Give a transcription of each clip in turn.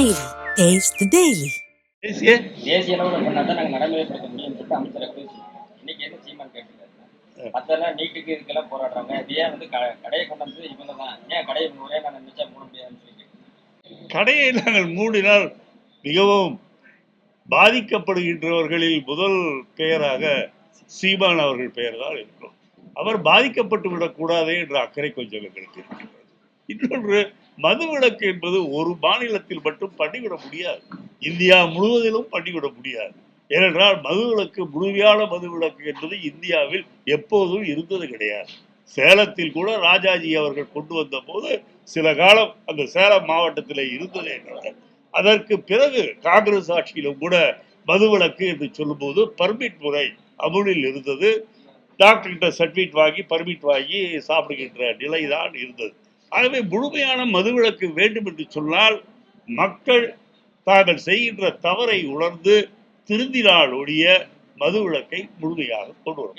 Daily. Taste the Daily. தேசிய தேசிய அளவில் பண்ணா தான் நாங்கள் நடைமுறைப்படுத்த முடியும்னு சொல்லிட்டு அமைச்சரை பேசியிருக்கோம் இன்னைக்கு என்ன சீமான் கேட்டுருக்காரு மற்றெல்லாம் நீட்டுக்கு இதுக்கெல்லாம் போராடுறாங்க. இது ஏன் வந்து கடையை கொண்டு வந்து இவங்க தான்? ஏன் கடையை ஒரே நாங்கள் நிச்சா மூட முடியாதுன்னு சொல்லி. கடையை நாங்கள் மூடினால் மிகவும் பாதிக்கப்படுகின்றவர்களில் முதல் பெயராக சீமான் அவர்கள் பெயர் தான் இருக்கும். அவர் பாதிக்கப்பட்டு விடக்கூடாதே என்ற அக்கறை கொஞ்சம் எங்களுக்கு இருக்கின்றது இன்னொன்று மதுவிலக்கு என்பது ஒரு மாநிலத்தில் மட்டும் பண்ணிவிட முடியாது. இந்தியா முழுவதிலும் பண்ணிவிட முடியாது. ஏனென்றால் மதுவிலக்கு முழுமையான மதுவிலக்கு என்பது இந்தியாவில் எப்போதும் இருந்தது கிடையாது. சேலத்தில் கூட ராஜாஜி அவர்கள் கொண்டு வந்த போது சில காலம் அந்த சேலம் மாவட்டத்தில் இருந்ததே அதற்கு பிறகு காங்கிரஸ் ஆட்சியிலும் கூட மதுவிலக்கு என்று சொல்லும்போது பர்மிட் முறை அமுலில் இருந்தது. டாக்டர்கிட்ட சர்டிஃபிகேட் வாங்கி பர்மிட் வாங்கி சாப்பிடுகின்ற நிலைதான் இருந்தது. ஆகவே முழுமையான மதுவிலக்கு வேண்டும் என்று சொன்னால் மக்கள் தாங்கள் செய்கின்ற தவறை உணர்ந்து திருந்தினால் ஒழிய மதுவிலக்கை முழுமையாக கொண்டு வரும்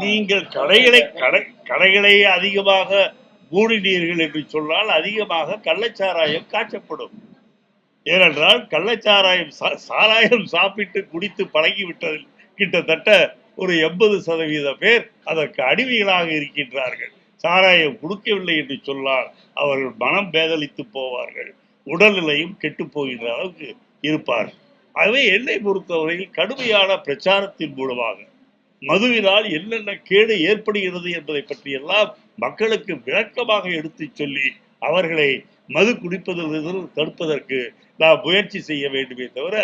நீங்கள் கடைகளை கடை கடைகளை அதிகமாக மூடினீர்கள் என்று சொன்னால் அதிகமாக கள்ளச்சாராயம் காய்ச்சப்படும். ஏனென்றால் கள்ளச்சாராயம் சாராயம் சாப்பிட்டு குடித்து பழகிவிட்டதில் கிட்டத்தட்ட ஒரு எண்பது சதவீத பேர் அதற்கு அடிமைகளாக இருக்கின்றார்கள். சாராயம் கொடுக்கவில்லை என்று சொன்னால் அவர்கள் மனம் பேதலித்து போவார்கள். உடல்நிலையும் கெட்டு போகின்ற அளவுக்கு இருப்பார்கள். ஆகவே என்னை பொறுத்தவரையில் கடுமையான பிரச்சாரத்தின் மூலமாக மதுவினால் என்னென்ன கேடு ஏற்படுகிறது என்பதை பற்றியெல்லாம் மக்களுக்கு விளக்கமாக எடுத்துச் சொல்லி அவர்களை மது குடிப்பதிலிருந்து தடுப்பதற்கு நாம் முயற்சி செய்ய வேண்டுமே தவிர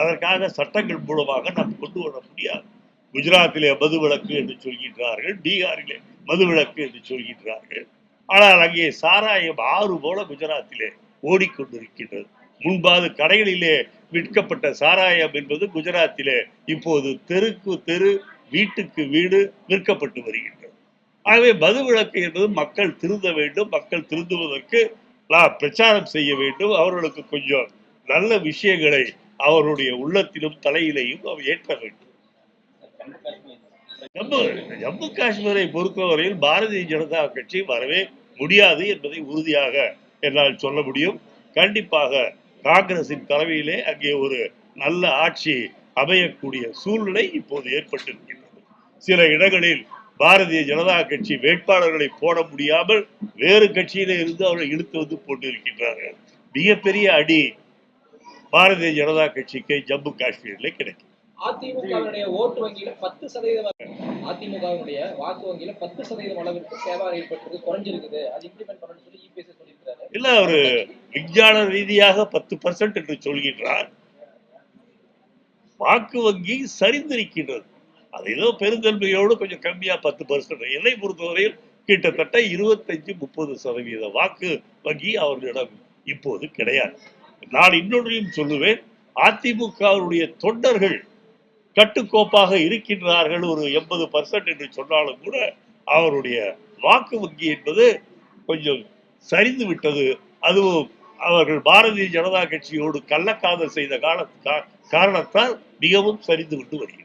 அதற்காக சட்டங்கள் மூலமாக நாம் கொண்டு வர முடியாது. குஜராத்திலே மது விளக்கு என்று சொல்கின்றார்கள் பீகாரிலே மது விளக்கு என்று சொல்கின்றார்கள். ஆனால் அங்கே சாராயம் ஆறு போல குஜராத்திலே ஓடிக்கொண்டிருக்கின்றது. முன்பாது கடைகளிலே விற்கப்பட்ட சாராயம் என்பது குஜராத்திலே இப்போது தெருக்கு தெரு வீட்டுக்கு வீடு விற்கப்பட்டு வருகின்றது. ஆகவே மது விளக்கு என்பது மக்கள் திருந்த வேண்டும் மக்கள் திருந்துவதற்கு பிரச்சாரம் செய்ய வேண்டும். அவர்களுக்கு கொஞ்சம் நல்ல விஷயங்களை அவருடைய உள்ளத்திலும் தலையிலையும் அவர் ஏற்ற வேண்டும். ஜம்மு ஜம்மு காஷ்மீரை பொறுத்தவரையில் பாரதிய ஜனதா கட்சி வரவே முடியாது என்பதை உறுதியாக என்னால் சொல்ல முடியும். கண்டிப்பாக காங்கிரசின் தலைமையிலே அங்கே ஒரு நல்ல ஆட்சி அமையக்கூடிய சூழ்நிலை இப்போது ஏற்பட்டிருக்கின்றது. சில இடங்களில் பாரதிய ஜனதா கட்சி வேட்பாளர்களை போட முடியாமல் வேறு கட்சியிலே இருந்து அவர்கள் இழுத்து வந்து போட்டிருக்கின்றார்கள். மிகப்பெரிய அடி பாரதிய ஜனதா கட்சிக்கு ஜம்மு காஷ்மீரில் கிடைக்கும் அதிமுகவினுடைய ஓட்டு வங்கியில பத்து சதவீதம் அதிமுகவினுடைய வாக்கு வங்கியில பத்து சதவீதம் அளவிற்கு சேவாரம் ஏற்பட்டிருக்கு குறைஞ்சிருக்குது. அது இம்ப்ளிமெண்ட் பண்ணணும்னு சொல்லி இபிஎஸ் சொல்லியிருக்கிறாரு. இல்ல ஒரு விஞ்ஞான ரீதியாக பத்து பர்சன்ட் என்று சொல்கின்றார். வாக்கு வங்கி சரிந்திருக்கின்றது. அது ஏதோ பெருந்தன்மையோடு கொஞ்சம் கம்மியா பத்து பர்சன்ட் என்னை பொறுத்தவரையில் கிட்டத்தட்ட இருபத்தஞ்சு முப்பது சதவீத வாக்கு வங்கி அவர்களிடம் இப்போது கிடையாது. நான் இன்னொன்றையும் சொல்லுவேன் அதிமுகவுடைய தொண்டர்கள் கட்டுக்கோப்பாக இருக்கின்றார்கள் ஒரு எண்பது பர்சன்ட் என்று சொன்னாலும் கூட அவருடைய வாக்கு வங்கி என்பது கொஞ்சம் சரிந்து விட்டது. அதுவும் அவர்கள் பாரதிய ஜனதா கட்சியோடு கள்ளக்காதல் செய்த கால கா- காரணத்தால் மிகவும் சரிந்து விட்டு வருகின்றனர்.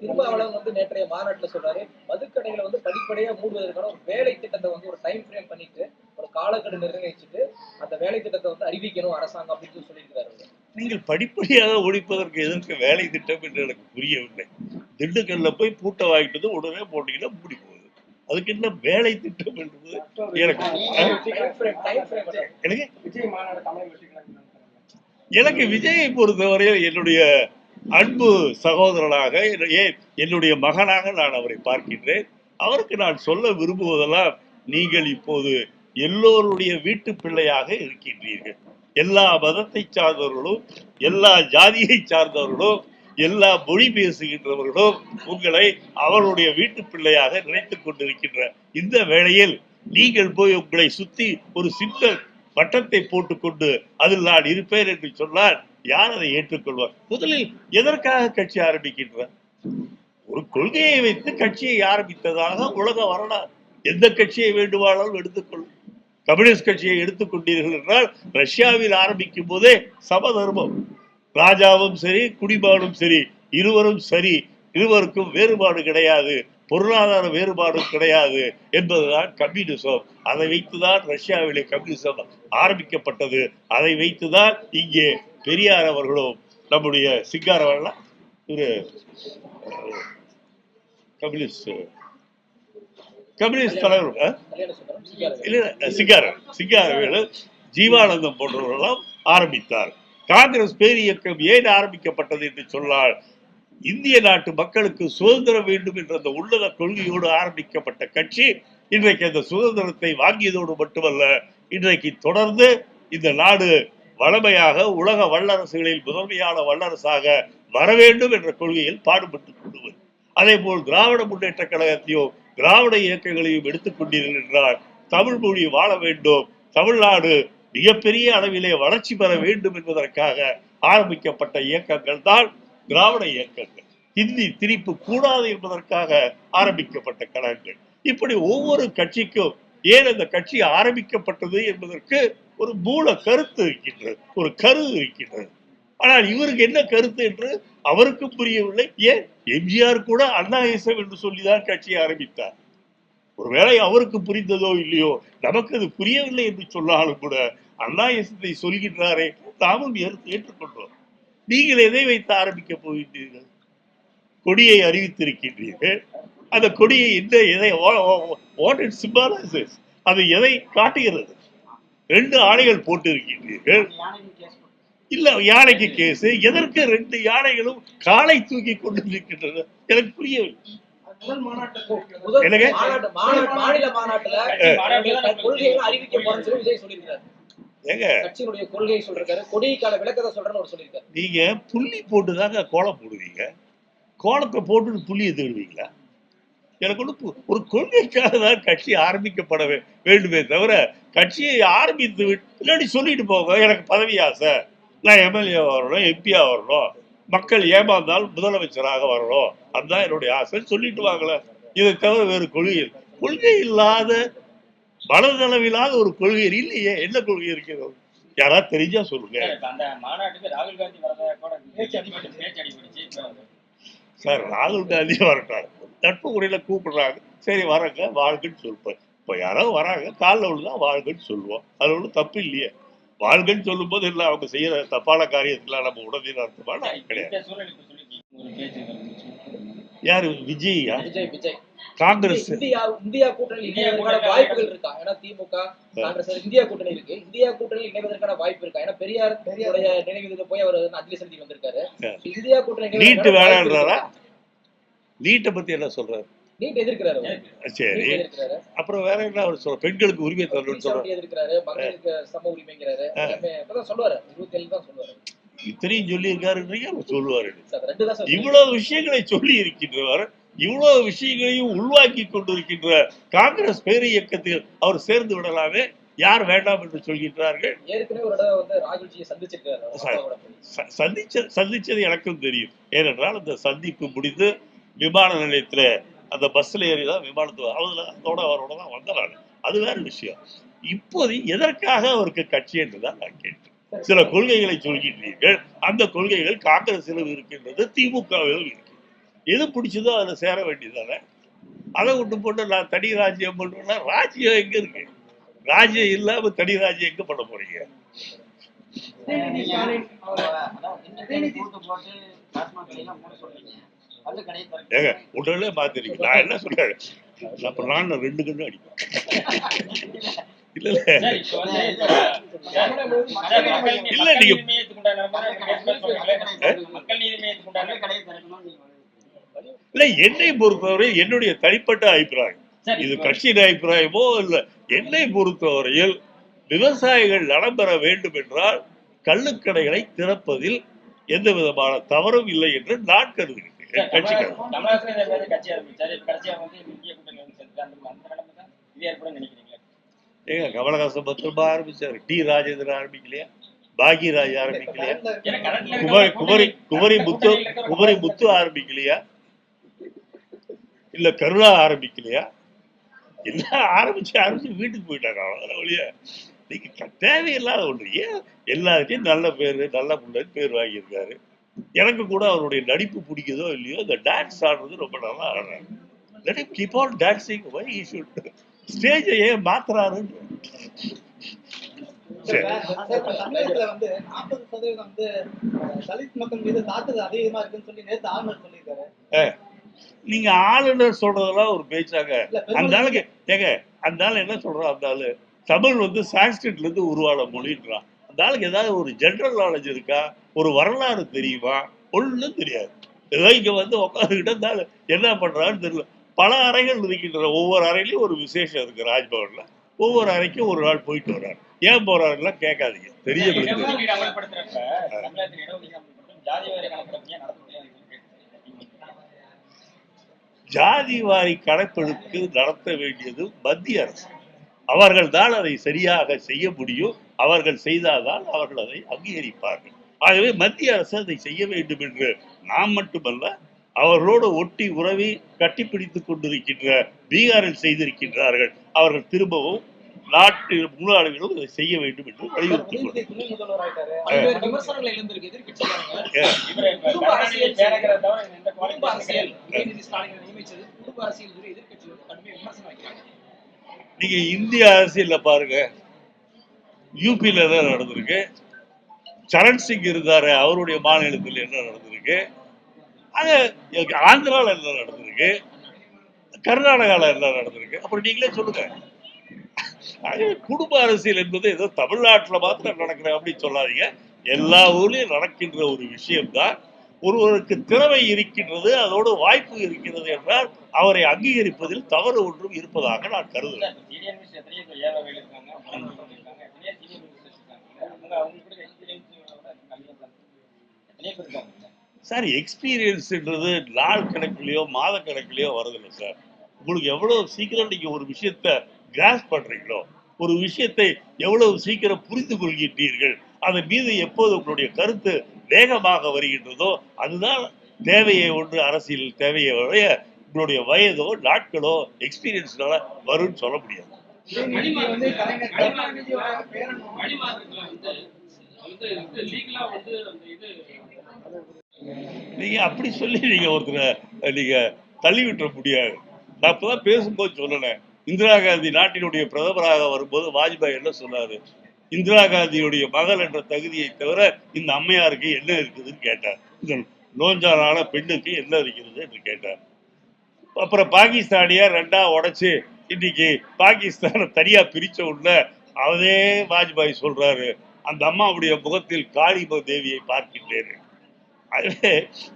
திருமாவளவன் வந்து நேற்றைய மாநாட்டுல சொல்றாரு மதுக்கடைகளை வந்து படிப்படியா மூடுவதற்கான ஒரு வேலை திட்டத்தை வந்து ஒரு டைம் ஃப்ரேம் பண்ணிட்டு ஒரு காலக்கெடு நிர்ணயிச்சுட்டு அந்த வேலை திட்டத்தை வந்து அறிவிக்கணும் அரசாங்கம் அப்படின்னு சொல்லி சொல்லியிருக்காரு அவரு. நீங்கள் படிப்படியாக ஒழிப்பதற்கு எதற்கு வேலை திட்டம் என்று எனக்கு புரியவில்லை. திண்டுக்கல்ல போய் பூட்டை வாங்கிட்டு வந்து உடனே போட்டீங்கன்னா மூடி போகுது. அதுக்கு என்ன வேலை திட்டம் என்பது எனக்கு எனக்கு? விஜய் பொறுத்தவரையில் என்னுடைய அன்பு சகோதரனாக என்னுடைய மகனாக நான் அவரை பார்க்கின்றேன். அவருக்கு நான் சொல்ல விரும்புவதெல்லாம் நீங்கள் இப்போது எல்லோருடைய வீட்டு பிள்ளையாக இருக்கின்றீர்கள். எல்லா மதத்தை சார்ந்தவர்களும் எல்லா ஜாதியை சார்ந்தவர்களும் எல்லா மொழி பேசுகின்றவர்களும் உங்களை அவருடைய வீட்டு பிள்ளையாக நினைத்துக் கொண்டிருக்கின்ற இந்த வேளையில் நீங்கள் போய் உங்களை சுத்தி ஒரு சின்ன வட்டத்தை போட்டுக்கொண்டு அதில் நான் இருப்பேன் என்று சொன்னால் யார் அதை ஏற்றுக்கொள்வார்? முதலில் எதற்காக கட்சி ஆரம்பிக்கின்றார் ஒரு கொள்கையை வைத்து கட்சியை ஆரம்பித்ததாக உலக வரலாறு. எந்த கட்சியை வேண்டுமானாலும் எடுத்துக்கொள்ளும் கம்யூனிஸ்ட் கட்சியை எடுத்துக்கொண்டீர்கள் என்றால் ரஷ்யாவில் ஆரம்பிக்கும் போதே சமதர்மம். ராஜாவும் சரி குடிமகனும் சரி இருவரும் சரி இருவருக்கும் வேறுபாடு கிடையாது பொருளாதார வேறுபாடும் கிடையாது என்பதுதான் கம்யூனிசம். அதை வைத்துதான் ரஷ்யாவிலே கம்யூனிசம் ஆரம்பிக்கப்பட்டது. அதை வைத்துதான் இங்கே பெரியார் அவர்களும் நம்முடைய சிங்காரவெல்லாம் ஒரு கம்யூனிஸ்ட் கம்யூனிஸ்ட் தலைவர். இல்ல சிங்காரவேலு ஜீவானந்தம் போன்றவர்களெல்லாம் ஆரம்பித்தார். காங்கிரஸ் பேரியக்கம் ஏன் ஆரம்பிக்கப்பட்டது என்று சொன்னால் இந்திய நாட்டு மக்களுக்கு சுதந்திரம் வேண்டும் என்ற அந்த உள்ளத கொள்கையோடு ஆரம்பிக்கப்பட்ட கட்சி இன்றைக்கு அந்த சுதந்திரத்தை வாங்கியதோடு மட்டுமல்ல இன்றைக்கு தொடர்ந்து இந்த நாடு வளமையாக உலக வல்லரசுகளில் முதன்மையான வல்லரசாக வர வேண்டும் என்ற கொள்கையில் பாடுபட்டு கொள்வது அதே போல் திராவிட முன்னேற்ற கழகத்தையும் திராவிட இயக்கங்களையும் எடுத்துக் என்றால் தமிழ் மொழி வாழ வேண்டும். தமிழ்நாடு மிகப்பெரிய அளவிலே வளர்ச்சி பெற வேண்டும் என்பதற்காக ஆரம்பிக்கப்பட்ட இயக்கங்கள் தான் திராவிட இயக்கங்கள். ஹிந்தி திரிப்பு கூடாது என்பதற்காக ஆரம்பிக்கப்பட்ட கழகங்கள். இப்படி ஒவ்வொரு கட்சிக்கும் ஏன் அந்த கட்சி ஆரம்பிக்கப்பட்டது என்பதற்கு ஒரு மூல கருத்து இருக்கின்றது. ஒரு கரு இருக்கின்றது. ஆனால் இவருக்கு என்ன கருத்து என்று அவருக்கும் புரியவில்லை. ஏன்? எம்ஜிஆர் கூட அண்ணாயசம் என்று சொல்லிதான் கட்சியை ஆரம்பித்தார். ஒருவேளை அவருக்கு புரிந்ததோ இல்லையோ நமக்கு அது புரியவில்லை என்று சொன்னாலும் கூட அண்ணாயசத்தை சொல்கின்றாரே நாமும் ஏற்றுக்கொண்டோம். நீங்கள் எதை வைத்து ஆரம்பிக்க போகின்றீர்கள்? கொடியை அறிவித்திருக்கின்றீர்கள். அந்த கொடியை என்ன எதை வாட் அது எதை காட்டுகிறது? ரெண்டு ஆணைகள் போட்டு இருக்கின்றீர்கள் இல்ல யானைக்கு கேஸ் எதற்கு ரெண்டு யானைகளும் காலை தூக்கி கொண்டு இருக்கின்றன எனக்கு புரியவில்லை. முதல் மாநாட்டத்தில் முதல் என்னங்க? மாநாட்டு மாநாட்டு மாநில மாநாட்டுல கட்சி மாநாட்டுல தான் தன்னுடைய கொள்கைகளை அறிவிக்க போறேன்னு சொல்லி விஜய் சொல்லியிருக்காரு ஏங்க? கட்சியினுடைய கொள்கையை சொல்றாரு கொடிக்கான விளக்கத்தை சொல்றேன்னு அவர் சொல்லியிருக்காரு. நீங்க புள்ளி போட்டு தாங்க கோலம் போடுவீங்க. கோலத்தை போட்டு புள்ளியை தேடுவீங்களா எனக்கு பு- ஒரு கொள்கைக்காக தான் கட்சி ஆரம்பிக்கப்பட வேண்டுமே தவிர கட்சியை ஆரம்பித்து விட்டு இல்லாட்டி சொல்லிட்டு போங்க. எனக்கு பதவி ஆசை. நான் எம்எல்ஏ வரணும் எம்பியா வரணும். மக்கள் ஏமாந்தால் முதலமைச்சராக வரணும். அதுதான் என்னுடைய ஆசை. சொல்லிட்டு வாங்களே. இதை தவிர வேறு கொள்கை. கொள்கை இல்லாத மனதளவில்லாத ஒரு கொள்கை இல்லையே. என்ன கொள்கை இருக்கிறது? யாராவது தெரிஞ்சா சொல்லுங்க. சார், ராகுல் காந்தி வரட்டாங்க நட்பு முறையில கூப்பிடுறாங்க. சரி வரங்க வாழ்கன்னு சொல்லுப்பேன் இப்போ யாரோ வராங்க. காலில் விழுந்தா வாழ்கன்னு சொல்லுவோம். அது ஒன்றும் தப்பு இல்லையே. வாழ்கன்னு சொல்லும்போது இல்லை அவங்க செய்யற தப்பான காரியத்துல நம்ம உடனே அர்த்தமான கிடையாது. யாரு? விஜயா காங்கிரஸ். இந்தியா இந்தியா கூட்டணி இணைவதற்கான வாய்ப்புகள் இருக்கா? ஏன்னா திமுக காங்கிரஸ் இந்தியா கூட்டணி இருக்கு. இந்தியா கூட்டணி இணைவதற்கான வாய்ப்பு இருக்கா? ஏன்னா பெரியார் நினைவுக்கு போய் அவர் அஞ்சலி செலுத்தி வந்திருக்காரு. இந்தியா கூட்டணி நீட்டு வேணான்றாரா இருக்கா? நீட்டை பத்தி என்ன சொல்றாரு? நீட் எதிர்க்கிறாரு அவர். சரி. அப்புறம் வேற என்ன அவர் சொல்ற? பெண்களுக்கு உரிமை தரணும்னு சொல்றாரு சவுண்டி எதிர்க்கிறாரு மகளிருக்கு சம உரிமைங்கிறாரு. எல்லாமே இப்பதான் சொல்லுவாரு. இருபத்தி ஏழு தான் சொல்லுவாரு. இத்தனையும் சொல்லி இருக்காருன்றீங்க அவர் சொல்லுவாரு இவ்வளவு விஷயங்களை சொல்லி இருக்கின்றவர் இவ்வளவு விஷயங்களையும் உள்வாக்கி கொண்டிருக்கின்ற காங்கிரஸ் பேரு இயக்கத்தில் அவர் சேர்ந்து விடலாமே யார் வேண்டாம் என்று சொல்கின்றார்கள்? சந்திச்ச சந்திச்சது எனக்கும் தெரியும். ஏனென்றால் அந்த சந்திப்பு முடிந்து விமான நிலையத்துல அந்த பஸ்ல ஏறி தான் விமானத்து அதுல அதோட அவரோட தான் வந்தனால அது வேற விஷயம். இப்போது எதற்காக அவருக்கு கட்சி என்றுதான் நான் கேட்டேன். சில கொள்கைகளை சொல்கின்றீர்கள். அந்த கொள்கைகள் காங்கிரசிலும் இருக்கின்றது திமுகவிலும் இருக்கு எது பிடிச்சதோ அதுல சேர வேண்டியதானே அதை விட்டு போட்டு நான் தனி ராஜ்யம் பண்றேன்னா ராஜ்யம் எங்க இருக்கு? ராஜ்யம் இல்லாம தனி ராஜ்யம் எங்க பண்ண போறீங்க? உதயநிதி ஏங்க உடனே மாத்திருக்கீங்க நான் என்ன சொல்றேன்? அப்ப நான் ரெண்டு கண்ணு அடிப்பேன். இல்ல இல்ல. நீங்க- இல்ல என்னை பொறுத்தவரை என்னுடைய தனிப்பட்ட அபிப்பிராயம். இது கட்சியின் அபிப்பிராயமோ இல்ல என்னை பொறுத்தவரையில் விவசாயிகள் நலம் பெற வேண்டும் என்றால் கள்ளுக்கடைகளை திறப்பதில் எந்த விதமான தவறும் இல்லை என்று நான் கருதுகிறேன். சார், கட்சி கமலஹாசன் கமலஹாசன் இதே மாதிரி கட்சி ஆரம்பிச்சாரு. இப்ப கடைசியா வந்து இந்திய கூட்டணி வந்து சேர்த்து அந்த அந்த நிலைமை தான் இது ஏற்படும் நினைக்கிறீங்களா? ஏங்க கமலஹாசன் பத்திரமா ஆரம்பிச்சாரு. டி ராஜேந்திரன் ஆரம்பிக்கலையா? பாக்யராஜ் ஆரம்பிக்கலையா? குமரி குமரி குமரி முத்து குமரி முத்து ஆரம்பிக்கலையா? இல்ல கருணா ஆரம்பிக்கலையா? எல்லாம் ஆரம்பிச்சு ஆரம்பிச்சு வீட்டுக்கு போயிட்டாங்க அவ்வளவுதான் ஒழிய. நீங்க க- தேவையில்லாத ஒண்ணு ஏன்? எல்லாருக்கும் நல்ல பேரு நல்ல பிள்ளைன்னு பேர் வாங்கியிருக்காரு. எனக்கு கூட அவருடைய நடிப்பு பிடிக்குதோ இல்லையோ இந்த டான்ஸ் ஆடுறது ரொம்ப நல்லா ஆடுறாரு let him keep on dancing. Why he should? ஸ்டேஜை ஏன் மாத்துறாருன்னு சரி தமிழகத்துல வந்து நாற்பது சதவீதம் வந்து தலித் மக்கள் மீது தாக்குதல் அதிகமா இருக்குன்னு சொல்லி நேத்து ஆளுநர் சொல்லியிருக்காரு. நீங்க ஆளுநர் சொல்றதெல்லாம் ஒரு பேச்சாங்க. அந்த ஆளுக்கு ஏங்க அந்த ஆளு என்ன சொல்றான் அந்த ஆளு? தமிழ் வந்து சான்ஸ்கிரிட்ல இருந்து உருவான மொழின்றான் அந்த ஆளுக்கு ஏதாவது ஒரு ஜெனரல் நாலேஜ் இருக்கா? ஒரு வரலாறு தெரியுமா? ஒண்ணும் தெரியாது. ஏதோ இங்க வந்து உட்காந்துக்கிட்டு ஆளு என்ன பண்றான்னு தெரியல. பல அறைகள் இருக்கின்றன. ஒவ்வொரு அறையிலயும் ஒரு விசேஷம் இருக்கு ராஜ்பவன்ல. ஒவ்வொரு அறைக்கும் ஒரு நாள் போயிட்டு வர்றாரு. ஏன் போறாருலாம் கேட்காதீங்க. தெரிய ஜாதி வாரி கணக்கெடுப்பு நடத்த வேண்டியது மத்திய அரசு. அவர்கள் தான் அதை சரியாக செய்ய முடியும். அவர்கள் செய்தால்தான் அவர்கள் அதை அங்கீகரிப்பார்கள். ஆகவே மத்திய அரசு அதை செய்ய வேண்டும் என்று நாம் மட்டுமல்ல அவர்களோடு ஒட்டி உறவி கட்டிப்பிடித்துக் கொண்டிருக்கின்ற பீகாரில் செய்திருக்கின்றார்கள். அவர்கள் திரும்பவும் நாட்டு முன்னாடுகளும் இதை செய்ய வேண்டும் என்று வைக்கிறாங்க. நீங்க இந்திய அரசியல்ல பாருங்க. யூபியில என்ன நடந்திருக்கு. சரண் சிங் இருந்தாரு அவருடைய மாநிலத்தில் என்ன நடந்திருக்கு? அங்க ஆந்திரால என்ன நடந்திருக்கு? கர்நாடகால என்ன நடந்திருக்கு? அப்புறம் நீங்களே சொல்லுங்க. குடும்ப அரசியல் என்பது ஏதோ தமிழ்நாட்டில் மாத்திரம் நடக்கிற அப்படின்னு சொல்லாதீங்க. எல்லா ஊர்லயும் நடக்கின்ற ஒரு விஷயம்தான். ஒருவருக்கு திறமை இருக்கின்றது அதோடு வாய்ப்பு இருக்கிறது என்றால் அவரை அங்கீகரிப்பதில் தவறு ஒன்றும் இருப்பதாக நான் கருதுகிறேன். சார் எக்ஸ்பீரியன்ஸ்ன்றது நாள் கணக்குலயோ மாத கணக்குலயோ வரதில்லை சார். உங்களுக்கு எவ்வளவு சீக்கிரம் நீங்க ஒரு விஷயத்த கிராஸ் பண்றீங்களோ ஒரு விஷயத்தை எவ்வளவு சீக்கிரம் புரிந்து கொள்கின்றீர்கள் அதன் மீது எப்போது உங்களுடைய கருத்து வேகமாக வருகின்றதோ அதுதான் தேவையை ஒன்று அரசியல் தேவையை வரைய உங்களுடைய வயதோ நாட்களோ எக்ஸ்பீரியன்ஸ்னால வரும்னு சொல்ல முடியாது. வந்து நீங்க அப்படி சொல்லி நீங்க ஒருத்தரை நீங்க தள்ளி விட்டுற முடியாது. நான் இப்பதான் பேசும்போது சொன்னேன் இந்திரா காந்தி நாட்டினுடைய பிரதமராக வரும்போது வாஜ்பாய் என்ன சொன்னாரு? இந்திரா காந்தியுடைய மகள் என்ற தகுதியை தவிர இந்த அம்மையாருக்கு என்ன இருக்குதுன்னு கேட்டார். இந்த பெண்ணுக்கு என்ன இருக்கிறது என்று கேட்டார். அப்புறம் பாகிஸ்தானியா ரெண்டா உடைச்சு இன்னைக்கு பாகிஸ்தானை தனியா பிரிச்ச உடனே அதே வாஜ்பாய் சொல்றாரு அந்த அம்மாவுடைய முகத்தில் காளிம தேவியை பார்க்கின்றேன். ஆகவே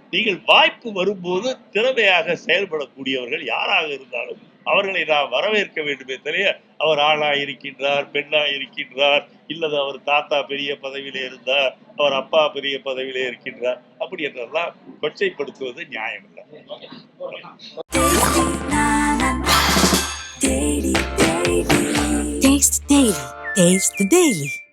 நீங்கள் வாய்ப்பு வரும்போது திறமையாக செயல்படக்கூடியவர்கள் யாராக இருந்தாலும் அவர்களை நாம் வரவேற்க வேண்டுமே தெரிய அவர் ஆணா இருக்கின்றார் பெண்ணா இருக்கின்றார் இல்லது அவர் தாத்தா பெரிய பதவியில் இருந்தார் அவர் அப்பா பெரிய பதவியிலே இருக்கின்றார் அப்படி என்றெல்லாம் கொச்சைப்படுத்துவது நியாயம் இல்லை Taste the Daily.